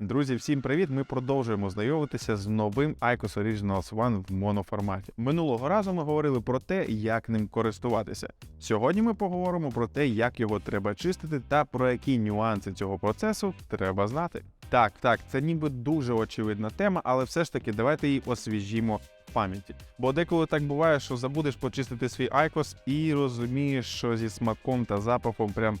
Друзі, всім привіт! Ми продовжуємо знайомитися з новим IQOS Originals One в моноформаті. Минулого разу ми говорили про те, як ним користуватися. Сьогодні ми поговоримо про те, як його треба чистити та про які нюанси цього процесу треба знати. Так, так, це ніби дуже очевидна тема, але все ж таки давайте її освіжімо в пам'яті. Бо деколи так буває, що забудеш почистити свій IQOS і розумієш, що зі смаком та запахом прям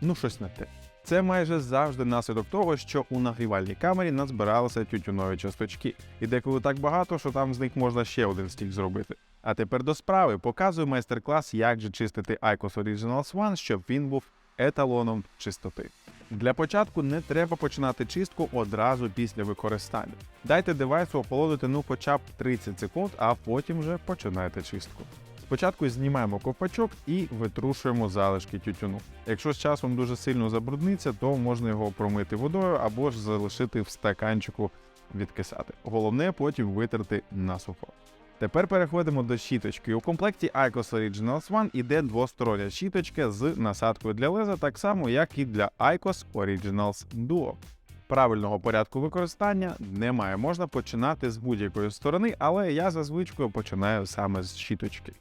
ну щось не те. Це майже завжди наслідок того, що у нагрівальній камері назбиралися тютюнові часточки, і деколи так багато, що там з них можна ще один стік зробити. А тепер до справи показую майстер-клас, як же чистити IQOS Originals One, щоб він був еталоном чистоти. Для початку не треба починати чистку одразу після використання. Дайте девайсу охолодити ну хоча б 30 секунд, а потім вже починайте чистку. Спочатку знімаємо ковпачок і витрушуємо залишки тютюну. Якщо з часом дуже сильно забрудниться, то можна його промити водою або ж залишити в стаканчику відкисати. Головне потім витерти на сухо. Тепер переходимо до щіточки. У комплекті IQOS Originals One іде двостороння щіточка з насадкою для леза, так само як і для IQOS Originals Duo. Правильного порядку використання немає. Можна починати з будь-якої сторони, але я за звичкою починаю саме з щіточки.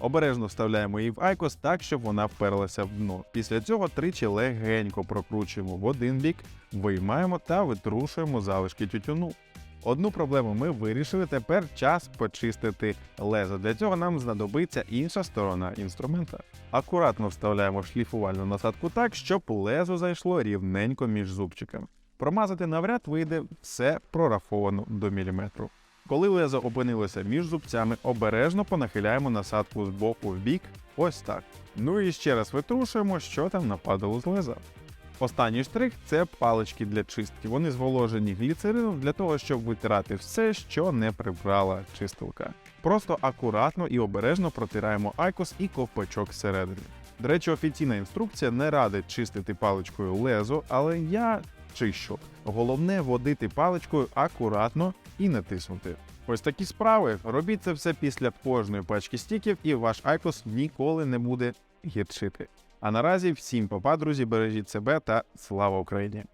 Обережно вставляємо її в IQOS так, щоб вона вперлася в дно. Після цього тричі легенько прокручуємо в один бік, виймаємо та витрушуємо залишки тютюну. Одну проблему ми вирішили, тепер час почистити лезо. Для цього нам знадобиться інша сторона інструмента. Акуратно вставляємо шліфувальну насадку так, щоб лезо зайшло рівненько між зубчиками. Промазати навряд вийде все прорафовано до міліметру. Коли лезо опинилося між зубцями, обережно понахиляємо насадку з боку в бік, ось так. Ну і ще раз витрушуємо, що там нападало з леза. Останній штрих це палички для чистки. Вони зволожені гліцерином для того, щоб витирати все, що не прибрала чистилка. Просто акуратно і обережно протираємо айкос і ковпачок зсередини. До речі, офіційна інструкція не радить чистити паличкою лезо, але я чищу. Головне водити паличкою акуратно і натиснути. Ось такі справи. Робіть це все після кожної пачки стіків, і ваш айкос ніколи не буде гірчити. А наразі всім папа, друзі, бережіть себе та слава Україні!